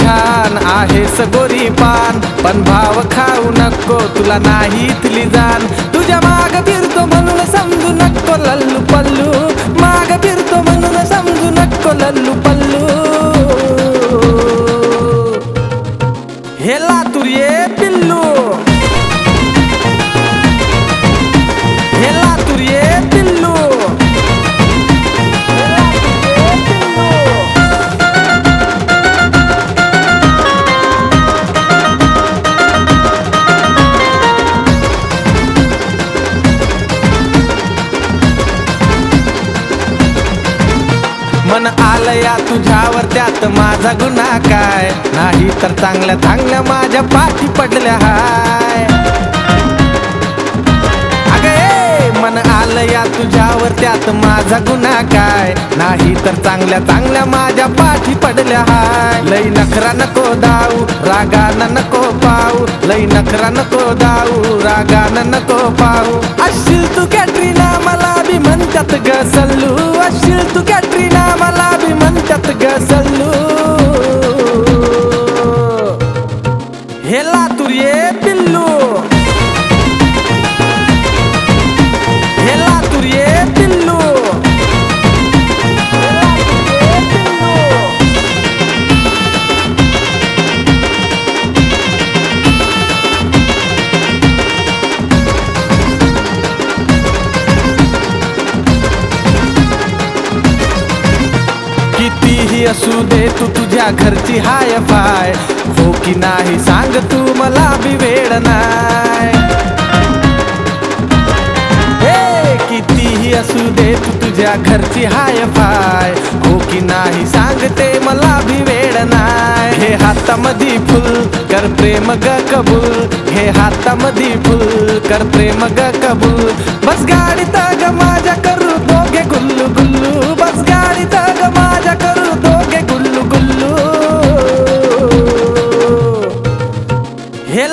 छान आहेस गोरी पान. पण भाव खाऊ नको तुला नाही इथली जाण तुझ्या माग फिरतो म्हणून समजू नको लल्लू पल्लू. माग फिरतो म्हणून समजू नको लल्लू पल्लू. हे लातूर पिल्लू. मन आलया तुझ्यावर त्यात माझा गुन्हा काय? नाही तर चांगल्या चांगल्या माझ्या पाठी पडल्या हाय. अगं मन आलया तुझ्यावर त्यात माझा गुन्हा काय? नाही तर चांगल्या चांगल्या माझ्या पाठी पडल्या हाय. लई नखरा नको दाऊ रागानं नको पाऊ. लई नखरा नको दाऊ रागानं नको पाऊ. असशील तू कॅटरीना मला बी म्हणतात ग सल्लू असशील तू कॅटरीना मला असू दे तू तुझ्या घरची हाय फाय. हो की नाही सांग तू मला बी वेळ कितीही असू दे तू तुझ्या घरची हाय फाय. हो की नाही सांगते मला बी वेळ नाय हे हातामध्ये फुल कर प्रेम ग कबूल. हे हातामध्ये फुल कर प्रेम ग कबूल. बस गाडी ग माझ्या करू दोघे गुल्लू Que